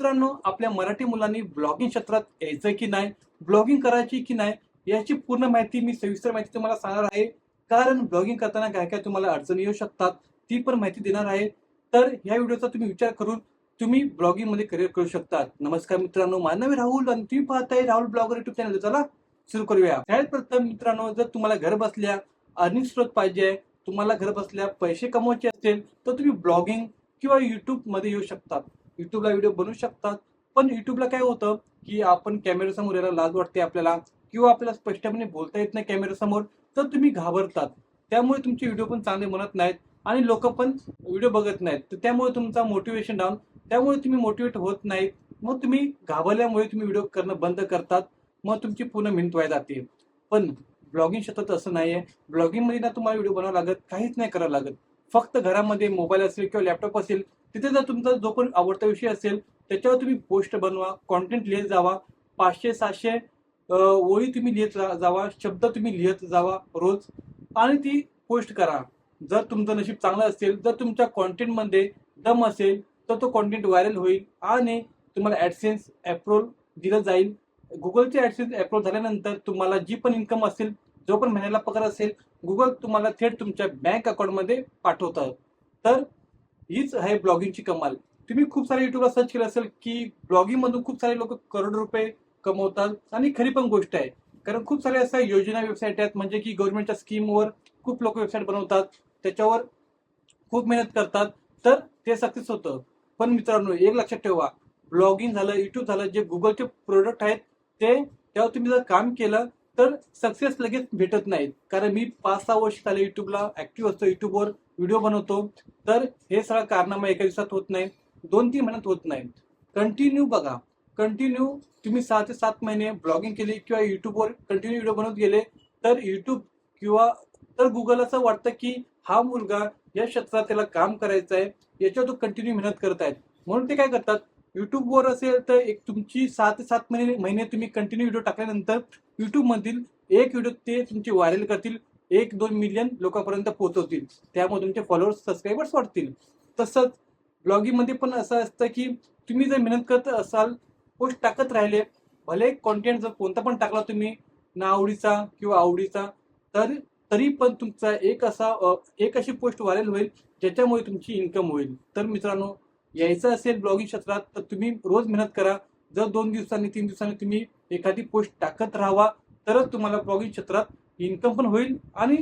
मित्रांनो आपल्या मराठी मुलांनी ब्लॉगिंग क्षेत्रात यायचं की नाही ब्लॉगिंग करायची की नाही याची पूर्ण माहिती मी सविस्तर माहिती तुम्हाला सांगणार आहे. कारण ब्लॉगिंग करताना काय काय तुम्हाला अडचणी येऊ शकतात ती पण माहिती देणार आहे. तर ह्या व्हिडिओचा तुम्ही विचार करून तुम्ही ब्लॉगिंगमध्ये करिअर करू शकतात. नमस्कार मित्रांनो मानवी राहुल आणि तुम्ही पाहताय राहुल ब्लॉगर युट्यूब चॅनल चला सुरू करूया. सगळ्यात प्रथम मित्रांनो जर तुम्हाला घर बसल्या अर्निंग स्रोत पाहिजे तुम्हाला घर बसल्या पैसे कमवायचे असतील तर तुम्ही ब्लॉगिंग किंवा युट्यूबमध्ये येऊ शकतात. युट्यूबला व्हिडिओ बनवू शकतात. पण युट्यूबला काय होतं की आपण कॅमेऱ्यासमोर यायला लाज वाटते आपल्याला किंवा आपल्याला स्पष्टपणे बोलता येत नाही कॅमेऱ्यासमोर तर तुम्ही घाबरतात. त्यामुळे तुमचे व्हिडिओ पण चांगले म्हणत नाहीत आणि लोक पण व्हिडिओ बघत नाहीत. तर त्यामुळे तुमचा मोटिवेशन डाऊन त्यामुळे तुम्ही मोटिवेट होत नाहीत मग तुम्ही घाबरल्यामुळे तुम्ही व्हिडिओ करणं बंद करतात. मग तुमची पूर्ण मेहनत वाया जाते. पण ब्लॉगिंग क्षेत्रात असं नाही आहे ब्लॉगिंगमध्ये ना तुम्हाला व्हिडिओ बनावं लागत काहीच नाही करावं लागत. फक्त घरामध्ये मोबाईल असेल किंवा लॅपटॉप असेल तिथे जर तुमचा जो पण आवडता विषय असेल त्याच्यावर तुम्ही पोस्ट बनवा कॉन्टेंट लिहित जावा. पाचशे सहाशे ओळी तुम्ही लिहित जावा शब्द तुम्ही लिहित जावा रोज. आणि ती पोस्ट करा. जर तुमचं नशीब चांगलं असेल जर तुमच्या कॉन्टेंटमध्ये दम असेल तर तो कॉन्टेंट व्हायरल होईल आणि तुम्हाला ॲडसेन्स अप्रूव्हल दिलं जाईल. गुगलचे ॲडसेन्स अप्रूव्ह झाल्यानंतर तुम्हाला जी पण इन्कम असेल जो पण महिन्याला पगार असेल गुगल तुम्हाला थेट तुमच्या बँक अकाउंटमध्ये पाठवतं. तर हीच आहे ब्लॉगिंगची कमाल. तुम्ही खूप सारे युट्यूबला सर्च केलं असेल की ब्लॉगिंग मधून खूप सारे लोक करोड रुपये कमवतात आणि खरी पण गोष्ट आहे. कारण खूप सारे अशा योजना वेबसाईट आहेत म्हणजे की गव्हर्नमेंटच्या स्कीमवर खूप लोक वेबसाईट बनवतात त्याच्यावर खूप मेहनत करतात तर ते सक्सेस होतं. पण मित्रांनो एक लक्षात ठेवा ब्लॉगिंग झालं युट्यूब झालं जे गुगलचे प्रोडक्ट आहेत ते त्यावर तुम्ही जर काम केलं तर सक्सेस लगेच भेटत नाहीत. कारण मी पाच सहा वर्ष झाले युट्यूबला ऍक्टिव्ह असतो युट्यूबवर व्हिडिओ बनवतो तर हे सगळं कारनामा एका दिवसात होत नाही दोन तीन महिन्यात होत नाही. कंटिन्यू बघा. कंटिन्यू तुम्ही सहा ते सात महिने ब्लॉगिंग केली किंवा युट्यूबवर कंटिन्यू व्हिडिओ बनवत गेले तर युट्यूब किंवा तर गुगल असं वाटतं की हा मुलगा या क्षेत्रात त्याला काम करायचं आहे याच्यावर तो कंटिन्यू मेहनत करत आहेत. म्हणून ते काय करतात? युट्यूबवर असेल तर एक तुमची सहा ते सात महिने महिने तुम्ही कंटिन्यू व्हिडिओ टाकल्यानंतर युट्यूबमधील एक व्हिडिओ ते तुमची व्हायरल करतील. एक दोन मिलियन लोकांपर्यंत पोहोचवतील. त्यामुळे तुमचे फॉलोअर्स सबस्क्रायबर्स वाढतील. तसंच ब्लॉगिंगमध्ये पण असं असतं की तुम्ही जर मेहनत करत असाल पोस्ट टाकत राहिले भले कॉन्टेंट जर कोणता पण टाकला तुम्ही ना आवडीचा किंवा आवडीचा तर तरी पण तुमचा एक असा एक अशी पोस्ट व्हायरल होईल ज्याच्यामुळे तुमची इन्कम होईल. तर मित्रांनो यायचं असेल ब्लॉगिंग क्षेत्रात तर तुम्ही रोज मेहनत करा. जर दोन दिवसांनी तीन दिवसांनी तुम्ही एखादी पोस्ट टाकत राहावा तरच तुम्हाला ब्लॉगिंग क्षेत्रात इन्कम पण होईल आणि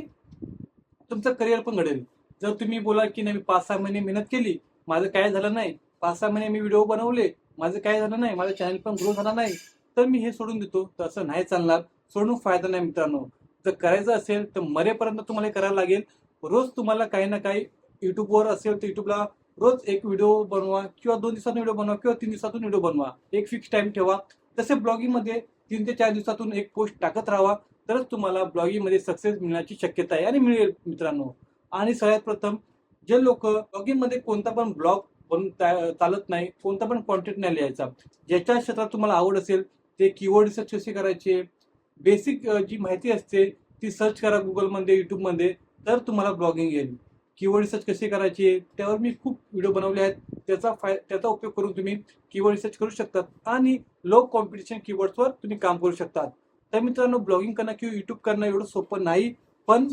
तुमचं करिअर पण घडेल. जर तुम्ही बोला की नाही मी पाच सहा महिने मेहनत केली माझं काय झालं नाही पाच सहा महिने मी व्हिडिओ बनवले माझं काय झालं नाही माझं चॅनल पण ग्रो झाला नाही तर मी हे सोडून देतो. तर असं नाही चालणार. सोडून फायदा नाही मित्रांनो. जर करायचं असेल तर मरेपर्यंत तुम्हाला हे करायला लागेल. रोज तुम्हाला काही ना काही युट्यूबवर असेल तर युट्यूबला रोज एक व्हिडिओ बनवा किंवा दोन दिवसातून व्हिडिओ बनवा किंवा तीन दिवसातून व्हिडिओ बनवा. एक फिक्स टाइम ठेवा. तसे ब्लॉगिंगमध्ये तीन ते चार दिवसातून एक पोस्ट टाकत राहा. तरच तुम्हाला ब्लॉगिंगमध्ये सक्सेस मिळण्याची शक्यता आहे आणि मिळेल मित्रांनो. आणि सगळ्यात प्रथम जे लोक ब्लॉगिंगमध्ये कोणता पण ब्लॉग बनून चालत नाही कोणता पण कॉन्टेंट नाही लिहायचा ज्याच्या क्षेत्रात तुम्हाला आवड असेल ते कीवर्ड रिसर्च कसे करायचे बेसिक जी माहिती असते ती सर्च करा गुगलमध्ये यूट्यूबमध्ये तर तुम्हाला ब्लॉगिंग येईल. कीवर्ड रिसर्च कसे करायचे त्यावर मी खूप व्हिडिओ बनवले आहेत. त्याचा फाय त्याचा उपयोग करून तुम्ही कीवर्ड रिसर्च करू शकतात आणि लो कॉम्पिटिशन कीवर्ड्सवर तुम्ही काम करू शकतात. तर मित्रांनो ब्लॉगिंग करणं किंवा युट्यूब करणं एवढं सोपं नाही पण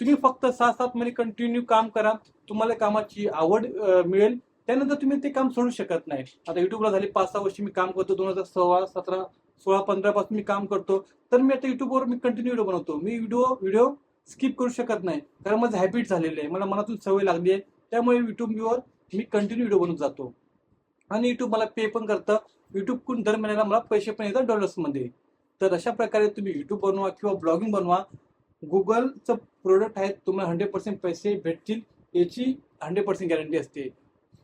तुम्ही फक्त सहा सात महिने कंटिन्यू काम करा. तुम्हाला कामाची आवड मिळेल. त्यानंतर तुम्ही ते काम सोडू शकत नाही. आता युट्यूबला झाले पाच सहा वर्ष मी काम करतो. दोन हजार सोळा सतरा सोळा पंधरा पासून मी काम करतो. तर मी आता युट्यूबवर मी कंटिन्यू व्हिडिओ बनवतो. मी व्हिडिओ व्हिडिओ स्किप करू शकत नाही. कारण माझं हॅबिट झालेलं आहे. मला मनातून सवय लागली आहे. त्यामुळे युट्यूबवर मी कंटिन्यू व्हिडिओ बनवत जातो. आणि युट्यूब मला पे पण करतं. युट्यूबकडून दर महिन्याला मला पैसे पण येतात डॉलर्समध्ये तर अशा प्रकारे तुम्ही युट्यूब बनवा किंवा ब्लॉगिंग बनवा. गुगलचं प्रोडक्ट आहे तुम्हाला हंड्रेड पर्सेंट पैसे भेटतील. याची हंड्रेड पर्सेंट गॅरंटी असते.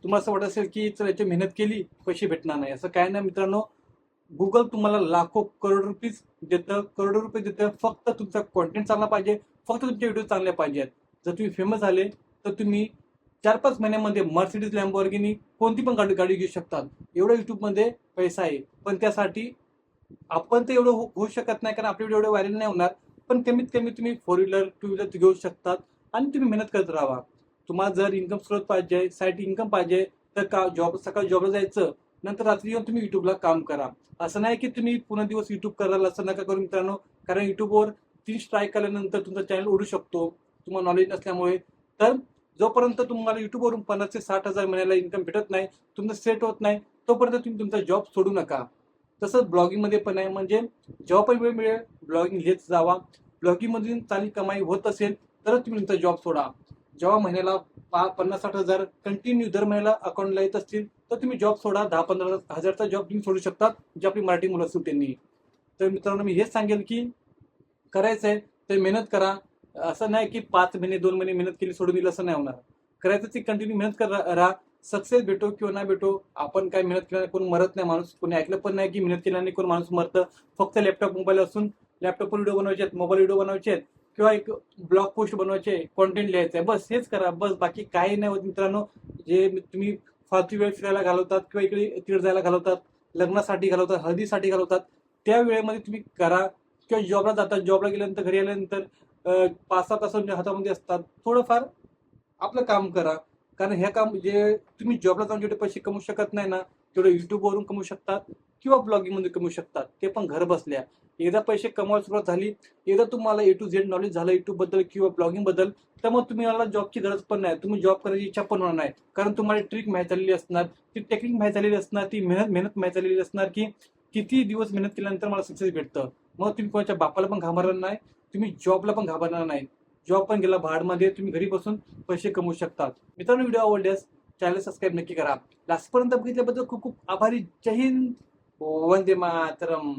तुम्हाला असं वाटत असेल की चल याची मेहनत केली पैसे भेटणार नाही. असं काय नाही मित्रांनो. गुगल तुम्हाला लाखो करोड रुपीज देतं करोडो रुपये देतं. फक्त तुमचा कॉन्टेंट चांगला पाहिजे. फक्त तुमचे व्हिडिओ चांगले पाहिजेत जर तुम्ही फेमस झाले तर तुम्ही चार पाच महिन्यामध्ये मर्सिडीज लॅम्बॉर्गिनी कोणती पण गाडी गाडी घेऊ शकतात. एवढं युट्यूबमध्ये पैसा आहे. पण त्यासाठी आपण तर एवढं हो-, होऊ शकत नाही कारण आपले व्हिडिओ एवढे व्हायरल नाही होणार. पण कमीत कमी तुम्ही फोर व्हीलर टू व्हीलर घेऊ शकतात आणि तुम्ही मेहनत करत राहा. तुम्हाला जर इन्कम स्रोत पाहिजे साईड इन्कम पाहिजे तर का जॉब सकाळी जॉबला जायचं नंतर रात्री येऊन तुम्ही युट्यूबला काम करा. असं नाही की तुम्ही पूर्ण दिवस युट्यूब कराल असं नका करू मित्रांनो. कारण युट्यूबवर तीन स्ट्राईक केल्यानंतर तुमचा चॅनल उडू शकतो. तुम्हाला नॉलेज नसल्यामुळे. तर जोपर्यंत तुम्हाला युट्यूबवरून पन्नास ते साठ हजार महिन्याला इन्कम भेटत नाही तुमचं सेट होत नाही तोपर्यंत तुम्ही तुमचा जॉब सोडू नका. तसंच ब्लॉगिंगमध्ये पण आहे. म्हणजे जेव्हा पण वेळ मिळेल ब्लॉगिंग घेत जावा. ब्लॉगिंगमधून चांगली कमाई होत असेल तरच तुम्ही तुमचा जॉब सोडा. जेव्हा महिन्याला पा पन्नास साठ हजार कंटिन्यू दर महिन्याला अकाउंटला येत असतील तर तुम्ही जॉब सोडा. दहा पंधरा हजारचा जॉब तुम्ही सोडू शकता जे आपली मराठी मुलं असतील त्यांनी. तर मित्रांनो मी हेच सांगेल की करायचं आहे तर मेहनत करा. असं नाही की पाच महिने दोन महिने मेहनत केली सोडून दिलं असं नाही होणार. करायचं ती कंटिन्यू मेहनत कर. राहा सक्सेस भेटो किंवा नाही भेटो आपण काय मेहनत केल्याने कोण मरत नाही माणूस कोणी ऐकलं पण नाही की मेहनत केल्याने कोण माणूस मरतं. फक्त लॅपटॉप मोबाईल असून लॅपटॉपवर व्हिडिओ बनवायचे आहेत मोबाईल व्हिडिओ बनवायचे आहेत किंवा एक ब्लॉग पोस्ट बनवायचे कॉन्टेंट लिहायचं आहे. बस हेच करा. बस बाकी काही नाही होत मित्रांनो. जे तुम्ही फालतू वेळ फिरायला घालवतात किंवा इकडे तिकडे जायला घालवतात लग्नासाठी घालवतात हळदीसाठी घालवतात त्या वेळेमध्ये तुम्ही करा. किंवा जॉबला जातात जॉबला गेल्यानंतर घरी आल्यानंतर पाच सहा तास हातामध्ये असतात. थोडंफार आपलं काम करा. कारण ह्या काम जे तुम्ही जॉबला जाऊन जेवढे पैसे कमवू शकत नाही ना तेवढे युट्यूबवरून कमवू शकतात किंवा ब्लॉगिंगमध्ये कमवू शकतात. ते पण घर बसल्या. एकदा पैसे कमवायला सुरुवात झाली एकदा तुम्हाला ए टू झेड नॉलेज झालं युट्यूबबद्दल किंवा ब्लॉगिंगबद्दल तर मग तुम्हाला जॉबची गरज पण नाही. तुम्ही जॉब करायची इच्छा पण होणार नाही. कारण तुम्हाला ट्रिक माहीत झालेली असणार ती टेक्निक माहीत झालेली असणार ती मेहनत मेहनत माहीत झालेली असणार की किती दिवस मेहनत केल्यानंतर मला सक्सेस भेटतं. मग तुम्ही कोणाच्या बापाला पण घाबरणार नाही तुम्ही जॉबला पण घाबरणार नाही. जॉब पण गेला भाडमध्ये तुम्ही घरी बसून पैसे कमवू शकतात. मित्रांनो व्हिडिओ आवडल्यास चॅनल सबस्क्राईब नक्की करा. लास्टपर्यंत बघितल्याबद्दल खूप खूप आभारी. जय हिंद. वंदे मातरम.